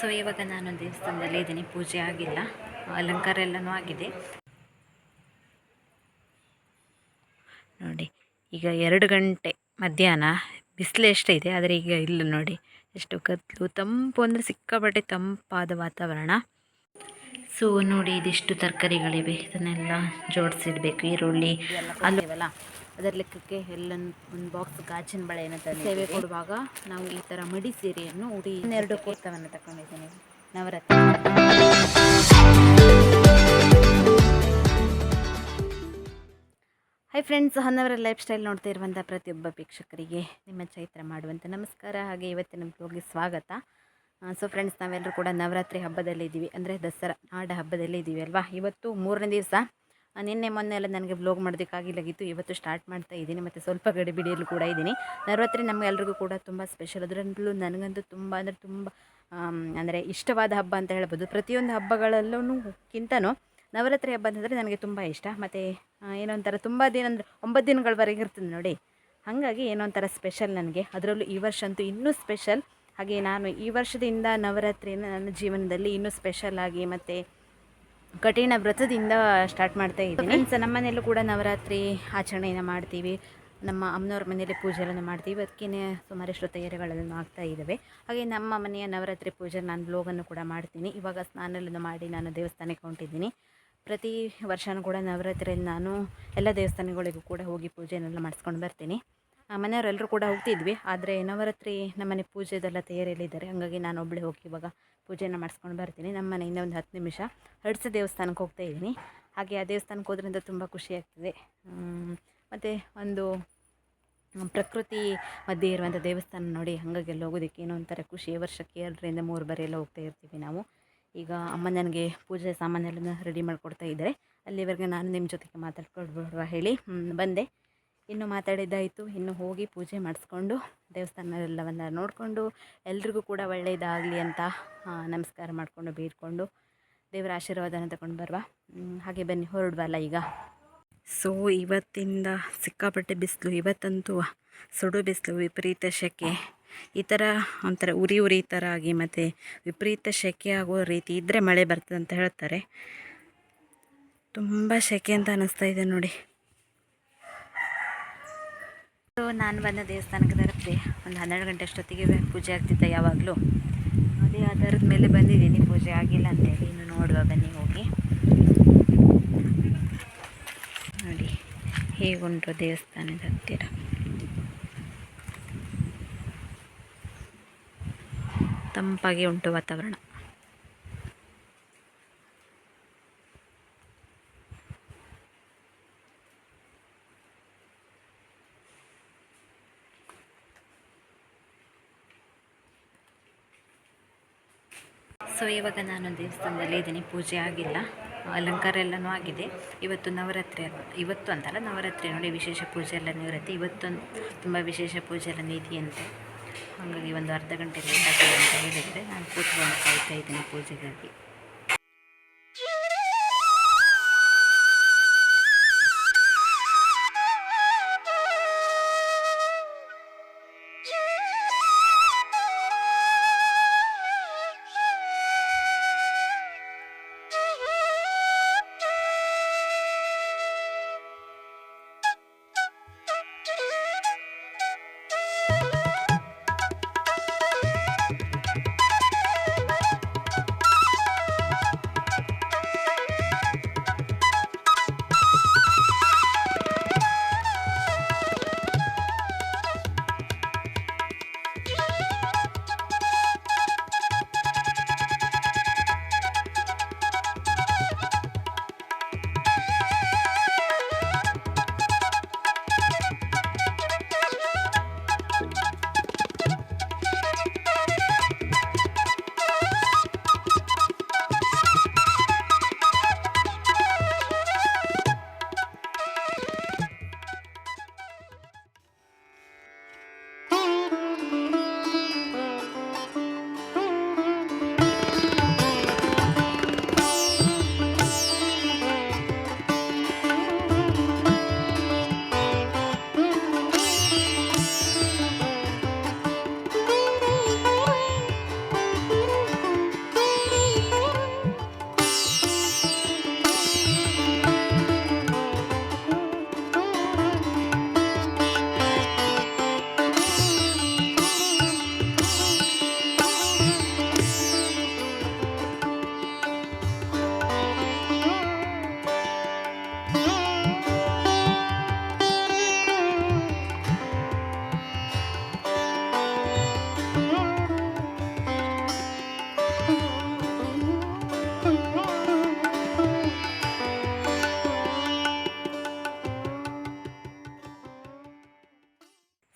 So, ಇವಾಗ ನಾನು ದೇವಸ್ಥಾನದಲ್ಲಿ ಇದ್ದೀನಿ. ಪೂಜೆ ಆಗಿಲ್ಲ. ಅಲಂಕಾರ ಎಲ್ಲನೂ ಆಗಿದೆ. ನೋಡಿ, ಈಗ ಎರಡು ಗಂಟೆ ಮಧ್ಯಾಹ್ನ. ಬಿಸಿಲು ಎಷ್ಟಿದೆ ಆದರೆ ಈಗ ಇಲ್ಲ ನೋಡಿ. ಎಷ್ಟು ಕತ್ಲು, ತಂಪು ಅಂದರೆ ಸಿಕ್ಕಾಪಟ್ಟೆ ತಂಪಾದ ವಾತಾವರಣ. ಸೊ, ನೋಡಿ, ಇದಿಷ್ಟು ತರಕಾರಿಗಳಿವೆ. ಇದನ್ನೆಲ್ಲ ಜೋಡಿಸಿಡ್ಬೇಕು. ಈರುಳ್ಳಿ ಅಲ್ಲವಲ್ಲ ಅದರ ಲೆಕ್ಕಕ್ಕೆ ಎಲ್ಲ ಒಂದು ಬಾಕ್ಸ್ ಗಾಜಿನ ಬಳೆಯನ್ನು ತಂದು ಸೇವೆ ಕೊಡುವಾಗ ನಾವು ಈ ಥರ ಮಡಿ ಸೀರೆಯನ್ನು ಉಡಿ ಇನ್ನೆರಡು ಕುರ್ತವನ್ನು ತಕೊಂಡಿದ್ದೀನಿ ನವರತ್ನ ಹೈ ಫ್ರೆಂಡ್ಸ್ ಹನ್ನವರ ಲೈಫ್ ಸ್ಟೈಲ್ ನೋಡ್ತಾ ಇರುವಂಥ ಪ್ರತಿಯೊಬ್ಬ ವೀಕ್ಷಕರಿಗೆ ನಿಮ್ಮ ಚೈತ್ರ ಮಾಡುವಂಥ ನಮಸ್ಕಾರ. ಹಾಗೆ ಇವತ್ತಿನ ಹೋಗಿ ಸ್ವಾಗತ. ಸೊ ಫ್ರೆಂಡ್ಸ್ ನಾವೆಲ್ಲರೂ ಕೂಡ ನವರಾತ್ರಿ ಹಬ್ಬದಲ್ಲಿ ಇದ್ದೀವಿ ಅಂದರೆ ದಸರಾ ನಾಡ ಹಬ್ಬದಲ್ಲಿ ಇದ್ದೀವಿ ಅಲ್ವಾ? ಇವತ್ತು ಮೂರನೇ ದಿವಸ. ನಿನ್ನೆ ಮೊನ್ನೆ ಎಲ್ಲ ನನಗೆ ಬ್ಲಾಗ್ ಮಾಡೋದಕ್ಕಾಗಿಲ್ಲಾಗಿತ್ತು ಇವತ್ತು ಸ್ಟಾರ್ಟ್ ಮಾಡ್ತಾ ಇದ್ದೀನಿ. ಮತ್ತು ಸ್ವಲ್ಪ ಗಡಿಬಿಡಿಯಲ್ಲೂ ಕೂಡ ಇದ್ದೀನಿ. ನವರಾತ್ರಿ ನಮಗೆಲ್ರಿಗೂ ಕೂಡ ತುಂಬ ಸ್ಪೆಷಲ್ ಅದರಲ್ಲೂ ನನಗಂತೂ ತುಂಬ ಅಂದರೆ ತುಂಬ ಅಂದರೆ ಇಷ್ಟವಾದ ಹಬ್ಬ ಅಂತ ಹೇಳ್ಬೋದು. ಪ್ರತಿಯೊಂದು ಹಬ್ಬಗಳಲ್ಲೂ ಕಿಂತನೂ ನವರಾತ್ರಿ ಹಬ್ಬ ಅಂತಂದರೆ ನನಗೆ ತುಂಬ ಇಷ್ಟ. ಮತ್ತು ಏನೋ ಒಂಥರ ತುಂಬ ದಿನ ಅಂದರೆ ಒಂಬತ್ತು ದಿನಗಳವರೆಗೆ ಇರ್ತದೆ ನೋಡಿ. ಹಾಗಾಗಿ ಏನೋ ಒಂಥರ ಸ್ಪೆಷಲ್ ನನಗೆ. ಅದರಲ್ಲೂ ಈ ವರ್ಷ ಅಂತೂ ಇನ್ನೂ ಸ್ಪೆಷಲ್ ಹಾಗೆ ನಾನು ಈ ವರ್ಷದಿಂದ ನವರಾತ್ರಿನ ನನ್ನ ಜೀವನದಲ್ಲಿ ಇನ್ನೂ ಸ್ಪೆಷಲ್ ಆಗಿ ಮತ್ತು ಕಠಿಣ ವ್ರತದಿಂದ ಸ್ಟಾರ್ಟ್ ಮಾಡ್ತಾ ಇದ್ದೀನಿ. ನಮ್ಮ ಮನೆಯಲ್ಲೂ ಕೂಡ ನವರಾತ್ರಿ ಆಚರಣೆಯನ್ನು ಮಾಡ್ತೀವಿ. ನಮ್ಮ ಅಮ್ಮನವ್ರ ಮನೆಯಲ್ಲಿ ಪೂಜೆಗಳನ್ನು ಮಾಡ್ತೀವಿ. ಅದಕ್ಕೆ ಸುಮಾರಷ್ಟು ತಯಾರಿಗಳನ್ನು ಆಗ್ತಾ ಇದ್ದಾವೆ ಹಾಗೆ ನಮ್ಮ ಮನೆಯ ನವರಾತ್ರಿ ಪೂಜೆ ನಾನು ಬ್ಲೋಗನ್ನು ಕೂಡ ಮಾಡ್ತೀನಿ. ಇವಾಗ ಸ್ನಾನಗಳನ್ನು ಮಾಡಿ ನಾನು ದೇವಸ್ಥಾನಕ್ಕೆ ಹೊಂಟಿದ್ದೀನಿ. ಪ್ರತಿ ವರ್ಷವೂ ಕೂಡ ನವರಾತ್ರಿಯಲ್ಲಿ ನಾನು ಎಲ್ಲ ದೇವಸ್ಥಾನಗಳಿಗೂ ಕೂಡ ಹೋಗಿ ಪೂಜೆನೆಲ್ಲ ಮಾಡಿಸ್ಕೊಂಡು ಬರ್ತೀನಿ. ಮನೆಯವರೆಲ್ಲರೂ ಕೂಡ ಹೋಗ್ತಿದ್ವಿ. ಆದರೆ ನವರಾತ್ರಿ ನಮ್ಮನೆ ಪೂಜೆದೆಲ್ಲ ತಯಾರಿಯಲ್ಲಿದ್ದಾರೆ. ಹಾಗಾಗಿ ನಾನು ಒಬ್ಬಳೇ ಹೋಗಿ ಇವಾಗ ಪೂಜೆನ ಮಾಡಿಸ್ಕೊಂಡು ಬರ್ತೀನಿ. ನಮ್ಮ ಮನೆಯಿಂದ ಒಂದು ಹತ್ತು ನಿಮಿಷ ಹಡ್ಸ ದೇವಸ್ಥಾನಕ್ಕೆ ಹೋಗ್ತಾ ಇದ್ದೀನಿ. ಹಾಗೆ ಆ ದೇವಸ್ಥಾನಕ್ಕೆ ಹೋದ್ರಿಂದ ತುಂಬ ಖುಷಿ ಆಗ್ತದೆ. ಮತ್ತು ಒಂದು ಪ್ರಕೃತಿ ಮಧ್ಯೆ ಇರುವಂಥ ದೇವಸ್ಥಾನ ನೋಡಿ ಹಾಗಾಗಿ ಎಲ್ಲ ಹೋಗೋದಕ್ಕೆ ಏನೋ ಒಂಥರ ಖುಷಿ. ವರ್ಷಕ್ಕೆ ಎರಡರಿಂದ ಮೂರು ಬಾರಿ ಎಲ್ಲ ಹೋಗ್ತಾ ಇರ್ತೀವಿ ನಾವು. ಈಗ ಅಮ್ಮ ನನಗೆ ಪೂಜೆ ಸಾಮಾನೆಲ್ಲ ರೆಡಿ ಮಾಡಿಕೊಡ್ತಾ ಇದ್ದಾರೆ. ಅಲ್ಲಿವರೆಗೆ ನಾನು ನಿಮ್ಮ ಜೊತೆಗೆ ಮಾತಾಡ್ಕೊಡ್ಬಿಡುವ ಹೇಳಿ ಬಂದೆ. ಇನ್ನು ಮಾತಾಡಿದ್ದಾಯಿತು. ಇನ್ನು ಹೋಗಿ ಪೂಜೆ ಮಾಡಿಸ್ಕೊಂಡು ದೇವಸ್ಥಾನ ಎಲ್ಲವನ್ನು ನೋಡಿಕೊಂಡು ಎಲ್ರಿಗೂ ಕೂಡ ಒಳ್ಳೆಯದಾಗಲಿ ಅಂತ ನಮಸ್ಕಾರ ಮಾಡಿಕೊಂಡು ಬೀರ್ಕೊಂಡು ದೇವರ ಆಶೀರ್ವಾದನ ತಗೊಂಡು ಬರುವ. ಹಾಗೆ ಬನ್ನಿ, ಹೊರಡುವಲ್ಲ ಈಗ. ಸೊ ಇವತ್ತಿಂದ ಸಿಕ್ಕಾಪಟ್ಟೆ ಬಿಸಿಲು, ಇವತ್ತಂತೂ ಸುಡು ಬಿಸಿಲು, ವಿಪರೀತ ಶೆಕೆ. ಈ ಥರ ಒಂಥರ ಉರಿ ಉರಿ ಥರ ಆಗಿ ಮತ್ತು ವಿಪರೀತ ಶೆಕೆ ಆಗೋ ರೀತಿ ಇದ್ದರೆ ಮಳೆ ಬರ್ತದೆ ಅಂತ ಹೇಳ್ತಾರೆ. ತುಂಬ ಶೆಕೆ ಅಂತ ಅನ್ನಿಸ್ತಾ ಇದೆ ನೋಡಿ ಸೊ ನಾನು ಬಂದ ದೇವಸ್ಥಾನಕ್ಕೆ ತರುತ್ತೆ ಒಂದು ಹನ್ನೆರಡು ಗಂಟೆ ಅಷ್ಟೊತ್ತಿಗೆ ಪೂಜೆ ಆಗ್ತಿದ್ದೆ ಯಾವಾಗಲೂ. ಅದೇ ಆಧಾರದ ಮೇಲೆ ಬಂದಿದ್ದೀನಿ, ಪೂಜೆ ಆಗಿಲ್ಲ ಅಂತೇಳಿ. ಇನ್ನು ನೋಡುವ, ಬನ್ನಿ ಹೋಗಿ. ನೋಡಿ, ಹೇಗುಂಟು ದೇವಸ್ಥಾನದ ಹತ್ತಿರ. ತಂಪಾಗಿ ಉಂಟು ವಾತಾವರಣ. ಸೊ ಇವಾಗ ನಾನು ದೇವಸ್ಥಾನದಲ್ಲಿ ಇದ್ದೀನಿ. ಪೂಜೆ ಆಗಿಲ್ಲ. ಅಲಂಕಾರ ಎಲ್ಲನೂ ಆಗಿದೆ. ಇವತ್ತು ನವರಾತ್ರಿ ಇವತ್ತು ಅಂತಲ್ಲ, ನವರಾತ್ರಿ ನೋಡಿ ವಿಶೇಷ ಪೂಜೆ ಎಲ್ಲ ಇರುತ್ತೆ ಇವತ್ತು ತುಂಬ ವಿಶೇಷ ಪೂಜೆ ಎಲ್ಲ ಇದೆಯಂತೆ ಹಾಗಾಗಿ ಒಂದು ಅರ್ಧ ಗಂಟೆ ಲೇಟ್ ಆಗಿದೆ ಅಂತ ಹೇಳಿದರೆ ನಾನು ಕೂತ್ಕೊಂಡು ಕಾಯ್ತಾ ಇದ್ದೀನಿ ಪೂಜೆಗಾಗಿ.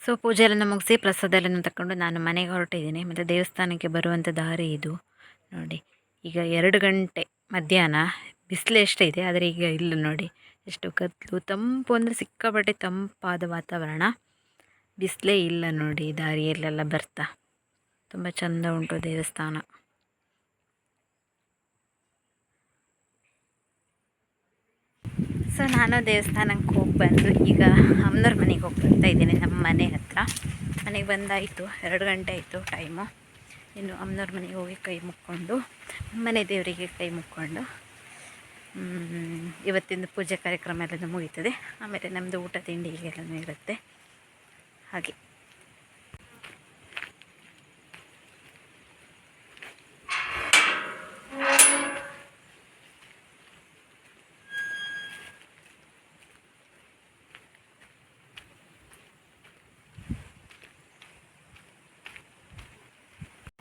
ಸೊ ಪೂಜೆ ಎಲ್ಲ ಮುಗಿಸಿ ಪ್ರಸಾದ ಎಲ್ಲ ತಗೊಂಡು ನಾನು ಮನೆಗೆ ಹೊರಟಿದ್ದೀನಿ. ಮತ್ತು ದೇವಸ್ಥಾನಕ್ಕೆ ಬರುವಂಥ ದಾರಿ ಇದು. ನೋಡಿ, ಈಗ ಎರಡು ಗಂಟೆ ಮಧ್ಯಾಹ್ನ. ಬಿಸಿಲು ಎಷ್ಟಿದೆ ಆದರೆ ಈಗ ಇಲ್ಲ ನೋಡಿ. ಎಷ್ಟು ಕತ್ಲು, ತಂಪು ಅಂದರೆ ಸಿಕ್ಕಾಪಟ್ಟೆ ತಂಪಾದ ವಾತಾವರಣ. ಬಿಸಿಲೇ ಇಲ್ಲ ನೋಡಿ ದಾರಿಯಲ್ಲೆಲ್ಲ ಬರ್ತಾ. ತುಂಬ ಚೆಂದ ಉಂಟು ದೇವಸ್ಥಾನ. ಸೊ ನಾನು ದೇವಸ್ಥಾನಕ್ಕೆ ಹೋಗಿ ಬಂದು ಈಗ ಅಮ್ಮನವ್ರ ಮನೆಗೆ ಹೋಗಿ ಬರ್ತಾ ಇದ್ದೀನಿ, ನಮ್ಮ ಮನೆ ಹತ್ರ. ಮನೆಗೆ ಬಂದಾಯಿತು, ಎರಡು ಗಂಟೆ ಆಯಿತು ಟೈಮು ಇನ್ನು ಅಮ್ಮನವ್ರ ಮನೆಗೆ ಹೋಗಿ ಕೈ ಮುಕ್ಕೊಂಡು ಮನೆ ದೇವರಿಗೆ ಕೈ ಮುಕ್ಕೊಂಡು ಇವತ್ತಿನ ಪೂಜೆ ಕಾರ್ಯಕ್ರಮ ಎಲ್ಲ ಮುಗೀತದೆ. ಆಮೇಲೆ ನಮ್ಮದು ಊಟ, ತಿಂಡಿ ಹೀಗೆಲ್ಲನೂ ಇರುತ್ತೆ. ಹಾಗೆ.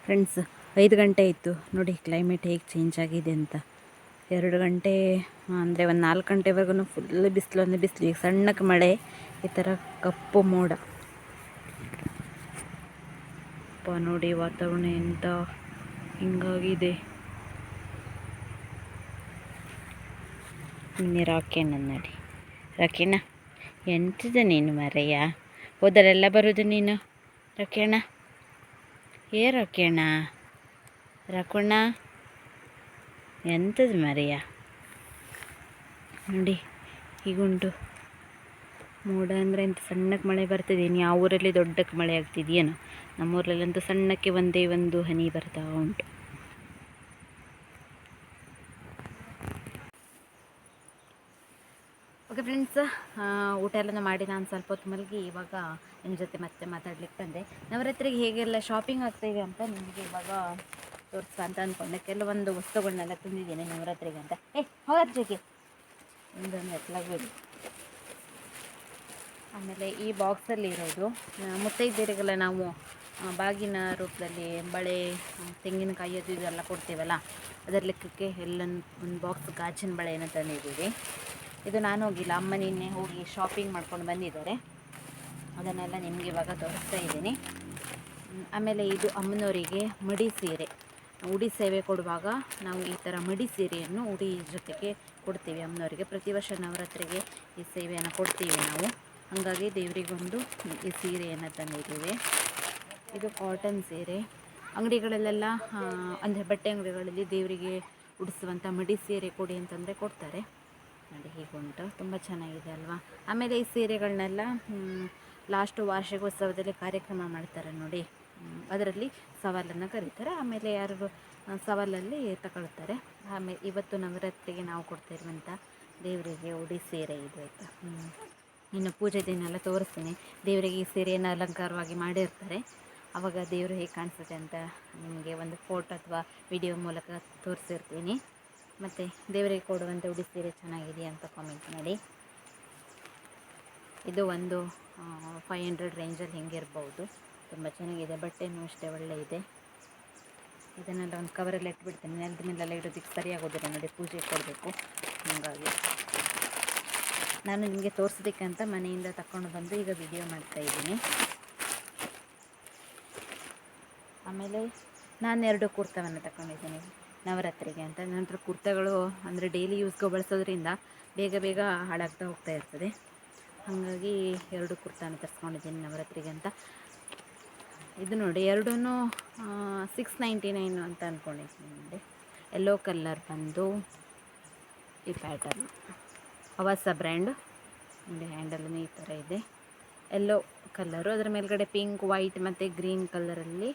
ಫ್ರೆಂಡ್ಸ್ ಐದು ಗಂಟೆ ಇತ್ತು. ನೋಡಿ ಕ್ಲೈಮೇಟ್ ಹೇಗೆ ಚೇಂಜ್ ಆಗಿದೆ ಅಂತ. ಎರಡು ಗಂಟೆ, ಅಂದರೆ ಒಂದು ನಾಲ್ಕು ಗಂಟೆವರೆಗೂ ಫುಲ್ ಬಿಸಿಲು, ಅಂದರೆ ಬಿಸಿಲು, ಈಗ ಸಣ್ಣಕ್ಕೆ ಮಳೆ, ಈ ಥರ ಕಪ್ಪು ಮೋಡ. ಅಪ್ಪ, ನೋಡಿ ವಾತಾವರಣ ಎಂತ ಹಿಂಗಾಗಿದೆ. ನಿನ್ನೆ ರಾಕಿಣ್ಣ ನೋಡಿ. ರಾಕಿಣ್ಣ ಎಂತಿದೆ ನೀನು ಮರೆಯ ಹೋದರೆಲ್ಲ ಬರೋದು ನೀನು? ರಾಕಿಣ್ಣ ಏ ರಾಕಿಣ್ಣ ರಕುಣ್ಣ? ಎಂಥದ್ದು ಮರೆಯ? ನೋಡಿ, ಹೀಗುಂಟು. ಮೋಡ ಅಂದರೆ ಇಂಥ ಸಣ್ಣಕ್ಕೆ ಮಳೆ ಬರ್ತಿದೆ ಇನ್ನು ಯಾವ ಊರಲ್ಲಿ ದೊಡ್ಡಕ್ಕೆ ಮಳೆ ಆಗ್ತಿದೆಯೇನೋ. ನಮ್ಮೂರಲ್ಲಂತೂ ಸಣ್ಣಕ್ಕೆ ಒಂದೇ ಒಂದು ಹನಿ ಬರ್ತಾ ಉಂಟು ಓಕೆ ಫ್ರೆಂಡ್ಸ್ ಊಟ ಎಲ್ಲ ಮಾಡಿ ನಾನು ಸ್ವಲ್ಪ ಹೊತ್ತು ಮಲಗಿ ಇವಾಗ ನಿಮ್ಮ ಜೊತೆ ಮತ್ತೆ ಮಾತಾಡ್ಲಿಕ್ಕೆ ಬಂದೆ. ನವರಾತ್ರಿಗೆ ಹೇಗೆಲ್ಲ ಶಾಪಿಂಗ್ ಆಗ್ತಾಯಿದೆ ಅಂತ ನಿಮಗೆ ಇವಾಗ ತೋರಿಸ್ತಾ ಅಂತ ಅಂದ್ಕೊಂಡೆ ಕೆಲವೊಂದು ವಸ್ತುಗಳನ್ನೆಲ್ಲ ತಂದಿದ್ದೀನಿ ನವರಾತ್ರಿಗೆ ಅಂತ. ಏ ನವರಾತ್ರಿಗೆ ಒಂದೊಂದು ಎತ್ತಲಾಗ್ಬಿಡಿ ಆಮೇಲೆ ಈ ಬಾಕ್ಸಲ್ಲಿ ಇರೋದು ಮುತ್ತೈದೇರಿಗೆಲ್ಲ ನಾವು ಬಾಗಿನ ರೂಪದಲ್ಲಿ ಬಳೆ ತೆಂಗಿನಕಾಯಿ ಅದು ಇದೆಲ್ಲ ಕೊಡ್ತೀವಲ್ಲ ಅದರ ಲೆಕ್ಕಕ್ಕೆ ಎಲ್ಲ ಒಂದು ಬಾಕ್ಸ್ ಗಾಜಿನ ಬಳೆಯನ್ನು ತಂದಿದ್ದೀವಿ. ಇದು ನಾನು ಹೋಗಿಲ್ಲ, ಅಮ್ಮ ನಿನ್ನೆ ಹೋಗಿ ಶಾಪಿಂಗ್ ಮಾಡ್ಕೊಂಡು ಬಂದಿದ್ದಾರೆ. ಅದನ್ನೆಲ್ಲ ನಿಮಗೆ ಇವಾಗ ತೋರಿಸ್ತಾ ಇದ್ದೀನಿ. ಆಮೇಲೆ ಇದು ಅಮ್ಮನವರಿಗೆ ಮಡಿ ಸೀರೆ. ಉಡಿ ಸೇವೆ ಕೊಡುವಾಗ ನಾವು ಈ ಥರ ಮಡಿ ಸೀರೆಯನ್ನು ಉಡಿ ಜೊತೆಗೆ ಕೊಡ್ತೀವಿ ಅಮ್ಮನವರಿಗೆ. ಪ್ರತಿ ವರ್ಷ ನವರಾತ್ರಿಗೆ ಈ ಸೇವೆಯನ್ನು ಕೊಡ್ತೀವಿ ನಾವು. ಹಾಗಾಗಿ ದೇವರಿಗೊಂದು ಈ ಸೀರೆಯನ್ನು ತಂದಿದ್ದೀವಿ. ಇದು ಕಾಟನ್ ಸೀರೆ. ಅಂಗಡಿಗಳಲ್ಲೆಲ್ಲ ಅಂದರೆ ಬಟ್ಟೆ ಅಂಗಡಿಗಳಲ್ಲಿ ದೇವರಿಗೆ ಉಡಿಸುವಂಥ ಮಡಿ ಸೀರೆ ಕೊಡಿ ಅಂತಂದರೆ ಕೊಡ್ತಾರೆ. ನೋಡಿ ಹೀಗುಂಟು ತುಂಬ ಚೆನ್ನಾಗಿದೆ ಅಲ್ವಾ? ಆಮೇಲೆ ಈ ಸೀರೆಗಳನ್ನೆಲ್ಲ ಲಾಸ್ಟು ವಾರ್ಷಿಕೋತ್ಸವದಲ್ಲಿ ಕಾರ್ಯಕ್ರಮ ಮಾಡ್ತಾರೆ ನೋಡಿ. ಅದರಲ್ಲಿ ಸವಾಲನ್ನು ಕರೀತಾರೆ. ಆಮೇಲೆ ಯಾರು ಸವಾಲಲ್ಲಿ ತಗೊಳ್ತಾರೆ. ಆಮೇಲೆ ಇವತ್ತು ನವರಾತ್ರಿಗೆ ನಾವು ಕೊಡ್ತಾ ಇರುವಂಥ ದೇವರಿಗೆ ಉಡಿ ಸೀರೆ ಇದು ಆಯಿತಾ? ಇನ್ನು ಪೂಜೆ ದಿನ ಎಲ್ಲ ತೋರಿಸ್ತೀನಿ. ದೇವರಿಗೆ ಈ ಸೀರೆಯನ್ನು ಅಲಂಕಾರವಾಗಿ ಮಾಡಿರ್ತಾರೆ. ಆವಾಗ ದೇವರು ಹೇಗೆ ಕಾಣಿಸುತ್ತೆ ಅಂತ ನಿಮಗೆ ಒಂದು ಫೋಟೋ ಅಥವಾ ವಿಡಿಯೋ ಮೂಲಕ ತೋರಿಸಿರ್ತೀನಿ. ಮತ್ತು ದೇವರಿಗೆ ಕೊಡುವಂಥ ಉಡಿ ಸೀರೆ ಚೆನ್ನಾಗಿದೆಯಾ ಅಂತ ಕಾಮೆಂಟ್ ಮಾಡಿ. ಇದು ಒಂದು ಫೈವ್ ಹಂಡ್ರೆಡ್ ರೇಂಜಲ್ಲಿ ಹೆಂಗಿರ್ಬೋದು. ತುಂಬ ಚೆನ್ನಾಗಿದೆ, ಬಟ್ಟೆನೂ ಅಷ್ಟೇ ಒಳ್ಳೆ ಇದೆ. ಇದನ್ನೆಲ್ಲ ಒಂದು ಕವರಲ್ಲಿ ಇಟ್ಬಿಡ್ತೀನಿ. ಮೇಲೆಲ್ಲ ಇಡೋದಕ್ಕೆ ಸರಿಯಾಗೋದಿಲ್ಲ ನೋಡಿ ಪೂಜೆ ಕೊಡಬೇಕು. ಹಾಗಾಗಿ. ನಾನು ನಿಮಗೆ ತೋರಿಸೋದಕ್ಕೆ ಅಂತ ಮನೆಯಿಂದ ತಗೊಂಡು ಬಂದು ಈಗ ವಿಡಿಯೋ ಮಾಡ್ತಾ ಇದ್ದೀನಿ. ಆಮೇಲೆ ನಾನು ಎರಡು ಕುರ್ತವನ್ನು ತಗೊಂಡಿದ್ದೀನಿ ನವರಾತ್ರಿಗೆ ಅಂತ. ನಂತರ ಕುರ್ತಾಗಳು ಅಂದರೆ ಡೈಲಿ ಯೂಸ್ಗೆ ಬಳಸೋದ್ರಿಂದ ಬೇಗ ಬೇಗ ಹಾಳಾಗ್ತಾ ಹೋಗ್ತಾ ಇರ್ತದೆ. ಹಾಗಾಗಿ ಎರಡು ಕುರ್ತಾನ ತರಿಸ್ಕೊಂಡಿದ್ದೀನಿ ನವರಾತ್ರಿಗೆ ಅಂತ. ಇದು ನೋಡಿ ಎರಡೂ ಸಿಕ್ಸ್ ನೈಂಟಿ ನೈನು ಅಂತ ಅಂದ್ಕೊಂಡಿದ್ದೀನಿ ನೋಡಿ. ಯೆಲ್ಲೋ ಕಲ್ಲರ್ ಬಂದು ಈ ಪ್ಯಾಟರ್ನ್ ಅವಾಸ ಬ್ರ್ಯಾಂಡ್ ನೋಡಿ ಹ್ಯಾಂಡಲ್ನು ಈ ಥರ ಇದೆ. ಯೆಲ್ಲೋ ಕಲ್ಲರು ಅದರ ಮೇಲ್ಗಡೆ ಪಿಂಕ್ ವೈಟ್ ಮತ್ತು ಗ್ರೀನ್ ಕಲರಲ್ಲಿ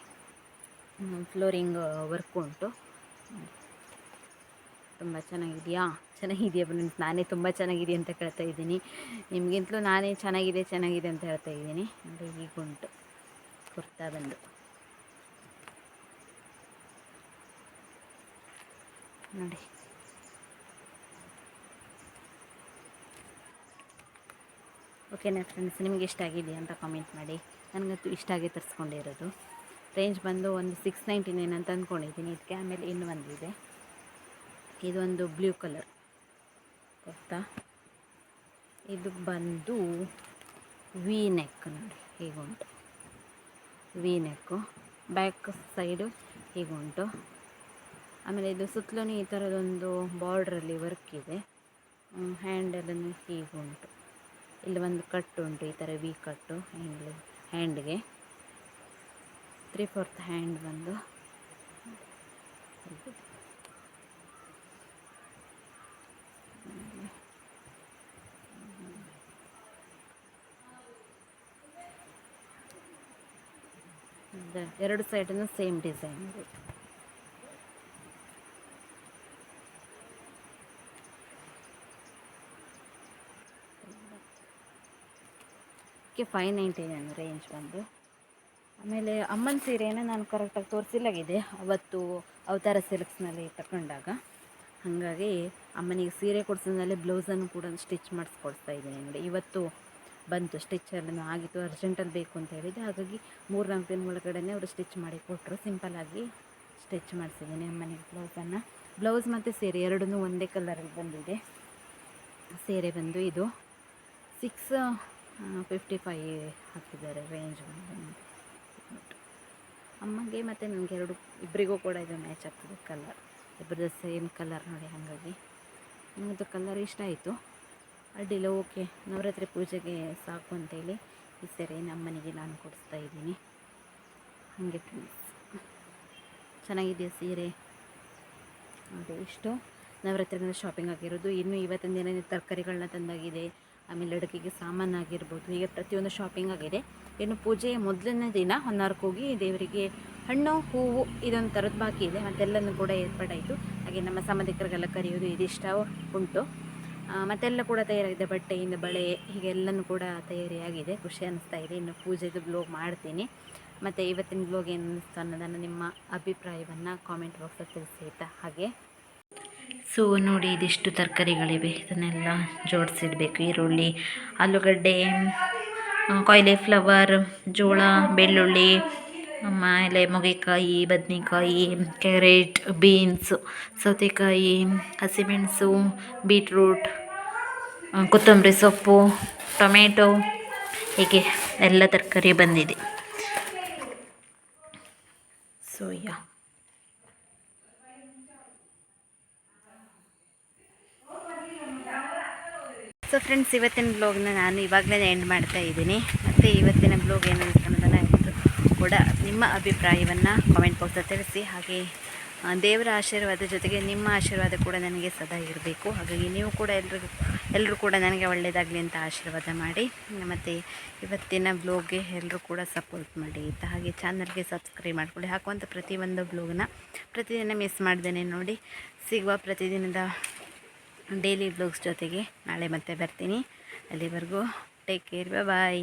ಫ್ಲೋರಿಂಗ್ ವರ್ಕ್ ಉಂಟು. ತುಂಬ ಚೆನ್ನಾಗಿದೆಯಾ? ಚೆನ್ನಾಗಿದೆಯಾ ಫ್ರೆಂಡ್ಸ್? ನಾನೇ ತುಂಬ ಚೆನ್ನಾಗಿದೆ ಅಂತ ಕೇಳ್ತಾ ಇದ್ದೀನಿ. ನಿಮಗಿಂತಲೂ ನಾನೇ ಚೆನ್ನಾಗಿದೆ ಚೆನ್ನಾಗಿದೆ ಅಂತ ಹೇಳ್ತಾ ಇದ್ದೀನಿ. ನೋಡಿ ಉಂಟು ಕುರ್ತಾ ಬಂದು. ನೋಡಿ. ಓಕೆನಾ ಫ್ರೆಂಡ್ಸ್? ನಿಮಗೆ ಇಷ್ಟ ಆಗಿದೆಯಾ ಅಂತ ಕಾಮೆಂಟ್ ಮಾಡಿ. ನನಗಂತೂ ಇಷ್ಟ ಆಗಿ ತರಿಸ್ಕೊಂಡಿರೋದು. ರೇಂಜ್ ಬಂದು ಒಂದು ಸಿಕ್ಸ್ ನೈಂಟಿ ನೈನ್ ಅಂತ ಅಂದ್ಕೊಂಡಿದ್ದೀನಿ. ಇದಕ್ಕೆ ಆಮೇಲೆ ಇನ್ನು ಒಂದಿದೆ ಇದೊಂದು ಬ್ಲೂ ಕಲರ್. ಗೊತ್ತಾ? ಇದು ಬಂದು ವಿ ನೆಕ್ ನೋಡಿ, ಹೀಗುಂಟು. V neck. ಬ್ಯಾಕ್ ಸೈಡು ಹೀಗುಂಟು. ಆಮೇಲೆ ಇದು ಸುತ್ತಲೂ ಈ ಥರದೊಂದು ಬಾರ್ಡ್ರಲ್ಲಿ ವರ್ಕ್ ಇದೆ. ಹ್ಯಾಂಡಲನ್ನು ಹೀಗುಂಟು. ಇಲ್ಲಿ ಒಂದು ಕಟ್ಟು ಉಂಟು, ಈ ಥರ ವಿ ಕಟ್ಟು ಹ್ಯಾಂಡ್ ಹ್ಯಾಂಡ್ಗೆ. ತ್ರೀ ಫೋರ್ತ್ ಹ್ಯಾಂಡ್ ಬಂದು ಹೀಗಿದೆ. ಇದು ಎರಡು ಸೈಡನ್ನು ಸೇಮ್ ಡಿಸೈನ್ ಇದೆ K five ninety nine range ಬಂದು ಆಮೇಲೆ ಅಮ್ಮನ ಸೀರೆಯನ್ನು ನಾನು ಕರೆಕ್ಟಾಗಿ ತೋರಿಸಿಲ್ಲಾಗಿದೆ. ಅವತ್ತು ಅವತಾರ ಸಿಲ್ಕ್ಸ್ನಲ್ಲಿ ತಗೊಂಡಾಗ ಹಾಗಾಗಿ ಅಮ್ಮನಿಗೆ ಸೀರೆ ಕೊಡ್ಸಿದ್ಮೇಲೆ ಬ್ಲೌಸನ್ನು ಕೂಡ ಸ್ಟಿಚ್ ಮಾಡಿಸ್ಕೊಡ್ತಾ ಇದ್ದೀನಿ ನೋಡಿ ಇವತ್ತು ಬಂತು ಸ್ಟಿಚ್ ಎಲ್ಲ ಆಗಿತ್ತು ಅರ್ಜೆಂಟಲ್ಲಿ ಬೇಕು ಅಂತ ಹೇಳಿದೆ ಹಾಗಾಗಿ ಮೂರು ನಾಲ್ಕು ದಿನ ಒಳಗಡೆ ಅವರು ಸ್ಟಿಚ್ ಮಾಡಿ ಕೊಟ್ಟರು ಸಿಂಪಲ್ಲಾಗಿ ಸ್ಟಿಚ್ ಮಾಡಿಸಿದ್ದೀನಿ ಅಮ್ಮನಿಗೆ ಬ್ಲೌಸನ್ನು. ಬ್ಲೌಸ್ ಮತ್ತು ಸೀರೆ ಎರಡೂ ಒಂದೇ ಕಲರಲ್ಲಿ ಬಂದಿದೆ. ಸೀರೆ ಬಂದು ಇದು ಸಿಕ್ಸ್ ಫಿಫ್ಟಿ ಫೈ ಹಾಕಿದ್ದಾರೆ ರೇಂಜ್ ಬಂದು ಅಮ್ಮಗೆ ಮತ್ತು ನನಗೆ ಎರಡು ಇಬ್ಬರಿಗೂ ಕೂಡ ಇದು ಮ್ಯಾಚ್ ಆಗ್ತದೆ ಕಲರ್ ಇಬ್ಬರದ್ದು ಸೇಮ್ ಕಲರ್ ನೋಡಿ ಹಾಗಾಗಿ. ನನಗದು ಕಲರ್ ಇಷ್ಟ ಆಯಿತು. ಅಡ್ಡಿಲ್ಲ ಓಕೆ ನವರಾತ್ರಿ ಪೂಜೆಗೆ ಸಾಕು ಅಂತೇಳಿ ಈ ಸೀರೆ ನಮ್ಮನಿಗೆ ನಾನು ಕೊಡಿಸ್ತಾ ಇದ್ದೀನಿ. ಹಾಗೆ ಫ್ರೆಂಡ್ಸ್ ಚೆನ್ನಾಗಿದೆಯಾ ಸೀರೆ? ಅದು ಇಷ್ಟು. ನವರಾತ್ರಿಯಿಂದ ಶಾಪಿಂಗ್ ಆಗಿರೋದು. ಇನ್ನು ಇವತ್ತಿನ ದಿನ ತರಕಾರಿಗಳನ್ನ ತಂದಾಗಿದೆ. ಆಮೇಲೆ ಅಡುಗೆಗೆ ಸಾಮಾನು ಆಗಿರ್ಬೋದು. ಹೀಗೆ ಪ್ರತಿಯೊಂದು ಶಾಪಿಂಗ್ ಆಗಿದೆ. ಇನ್ನು ಪೂಜೆಯ ಮೊದಲನೇ ದಿನ ಹೊನ್ನಾರಕ್ಕೆ ಹೋಗಿ ದೇವರಿಗೆ ಹಣ್ಣು, ಹೂವು, ಇದೊಂದು ಥರದ ಬಾಕಿ ಇದೆ. ಮತ್ತೆಲ್ಲನೂ ಕೂಡ ಏರ್ಪಾಡಾಯಿತು. ಹಾಗೆ ನಮ್ಮ ಸಂಬಂಧಿಕರಿಗೆಲ್ಲ ಕರೆಯೋದು ಇದಿಷ್ಟ ಉಂಟು. ಮತ್ತೆಲ್ಲ ಕೂಡ ತಯಾರಾಗಿದೆ. ಬಟ್ಟೆಯಿಂದ ಬಳೆ, ಹೀಗೆಲ್ಲನೂ ಕೂಡ ತಯಾರಿಯಾಗಿದೆ. ಖುಷಿ ಅನ್ನಿಸ್ತಾ ಇದೆ. ಇನ್ನು ಪೂಜೆದು ಬ್ಲೋಗ್ ಮಾಡ್ತೀನಿ. ಮತ್ತು ಇವತ್ತಿನ ಬ್ಲೋಗ್ ಏನು ಅನ್ನಿಸ್ತು ಅನ್ನೋದನ್ನು ನಿಮ್ಮ ಅಭಿಪ್ರಾಯವನ್ನು ಕಾಮೆಂಟ್ ಬಾಕ್ಸಲ್ಲಿ ತಿಳಿಸಿ, ಆಯಿತಾ? ಹಾಗೆ. ಸೊ ನೋಡಿ, ಇದಿಷ್ಟು ತರಕಾರಿಗಳಿವೆ. ಇದನ್ನೆಲ್ಲ ಜೋಡಿಸಿಡಬೇಕು. ಈರುಳ್ಳಿ, ಆಲೂಗಡ್ಡೆ ಕಾಯಿಲೆಫ್ಲವರ್ ಜೋಳ, ಬೆಳ್ಳುಳ್ಳಿ ಆಮೇಲೆ ಮೊಗೆಕಾಯಿ, ಬದನೆಕಾಯಿ, ಕ್ಯಾರೆಟ್, ಬೀನ್ಸು, ಸೌತೆಕಾಯಿ, ಹಸಿಮೆಣಸು, ಬೀಟ್ರೂಟ್ ಕೊತ್ತಂಬರಿ ಸೊಪ್ಪು, ಟೊಮೆಟೊ, ಹೀಗೆ ಎಲ್ಲ ತರಕಾರಿ ಬಂದಿದೆ. ಸೊ ಸೊ ಫ್ರೆಂಡ್ಸ್ ಇವತ್ತಿನ ಬ್ಲಾಗ್ನ ನಾನು ಇವಾಗಲೇ ಎಂಡ್ ಮಾಡ್ತಾ ಇದ್ದೀನಿ. ಮತ್ತು ಇವತ್ತಿನ ಬ್ಲಾಗ್ ಏನು ಅನಿಸ್ತು ಅನ್ನೋದನ್ನು ಕೂಡ ನಿಮ್ಮ ಅಭಿಪ್ರಾಯವನ್ನು ಕಾಮೆಂಟ್ ಬಾಕ್ಸಲ್ಲಿ ತಿಳಿಸಿ. ಹಾಗೆ ದೇವರ ಆಶೀರ್ವಾದ ಜೊತೆಗೆ ನಿಮ್ಮ ಆಶೀರ್ವಾದ ಕೂಡ ನನಗೆ ಸದಾ ಇರಬೇಕು. ಹಾಗಾಗಿ ನೀವು ಕೂಡ ಎಲ್ರಿಗೂ ಎಲ್ಲರೂ ಕೂಡ ನನಗೆ ಒಳ್ಳೆಯದಾಗಲಿ ಅಂತ ಆಶೀರ್ವಾದ ಮಾಡಿ, ಮತ್ತು ಇವತ್ತಿನ ಬ್ಲಾಗ್ಗೆ ಎಲ್ಲರೂ ಕೂಡ ಸಪೋರ್ಟ್ ಮಾಡಿ. ಆಯಿತಾ ಹಾಗೆ ಚಾನಲ್ಗೆ ಸಬ್ಸ್ಕ್ರೈಬ್ ಮಾಡಿಕೊಳ್ಳಿ. ಹಾಕುವಂಥ ಪ್ರತಿಯೊಂದು ಬ್ಲಾಗ್ನ ಪ್ರತಿದಿನ ಮಿಸ್ ಮಾಡ್ದೇನೆ ನೋಡಿ. ಸಿಗುವ ಪ್ರತಿದಿನದ ಡೈಲಿ ಬ್ಲಾಗ್ಸ್ ಜೊತೆಗೆ ನಾಳೆ ಮತ್ತೆ ಬರ್ತೀನಿ. ಅಲ್ಲಿವರೆಗೂ ಟೇಕ್ ಕೇರ್ ಬಾಯ್